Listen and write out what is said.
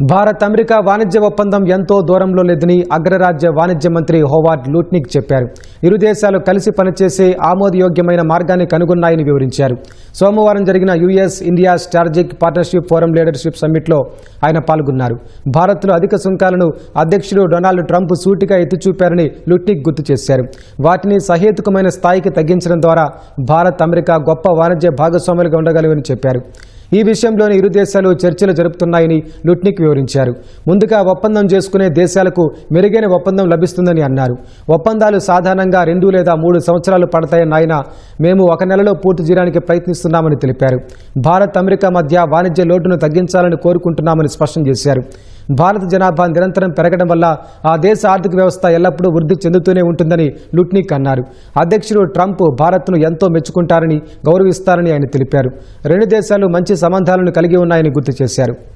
Bharat America వాణిజ్య ఒప్పందం ఎంతో దూరంలో లేదని అగ్రరాజ్య వాణిజ్య మంత్రి హోవార్డ్ లూట్నిక్ చెప్పారు. ఇరు దేశాలు కలిసి పనిచేసే ఆమోదయోగ్యమైన మార్గాన్ని కనుగొన్నాయని వివరించారు. సోమవారం జరిగిన US India strategic partnership forum leadership సమ్మిట్లో ఆయన పాల్గొన్నారు. భారత్లో అధిక సుంకాలను అధ్యక్షుడు డొనాల్డ్ ట్రంప్ సూటిగా ఎత్తిచూపారని లుట్నిక్ గుర్తు చేశారు. వాటిని సహేతుకమైన స్థాయికి తగ్గించడం ద్వారా భారత్ అమెరికా గొప్ప వాణిజ్య భాగస్వాములుగా ఉండగలవని చెప్పారు. ఈ విషయంలోని ఇరు దేశాలు చర్చలు జరుపుతున్నాయని లుట్నిక్ వివరించారు. ముందుగా ఒప్పందం చేసుకునే దేశాలకు మెరుగైన ఒప్పందం లభిస్తుందని అన్నారు. ఒప్పందాలు సాధారణంగా రెండు లేదా మూడు సంవత్సరాలు పడతాయన్న ఆయన మేము ఒక నెలలో పూర్తి చేయడానికి ప్రయత్నిస్తున్నామని తెలిపారు. భారత్ అమెరికా మధ్య వాణిజ్య లోటును తగ్గించాలని కోరుకుంటున్నామని స్పష్టం చేశారు. భారత జనాభా నిరంతరం పెరగడం వల్ల ఆ దేశ ఆర్థిక వ్యవస్థ ఎల్లప్పుడూ వృద్ధి చెందుతూనే ఉంటుందని లుట్నిక్ అన్నారు అధ్యక్షుడు ట్రంప్ భారత్ను ఎంతో మెచ్చుకుంటారని గౌరవిస్తారని ఆయన తెలిపారు. రెండు దేశాలు మంచి సంబంధాలను కలిగి ఉన్నాయని గుర్తు చేశారు.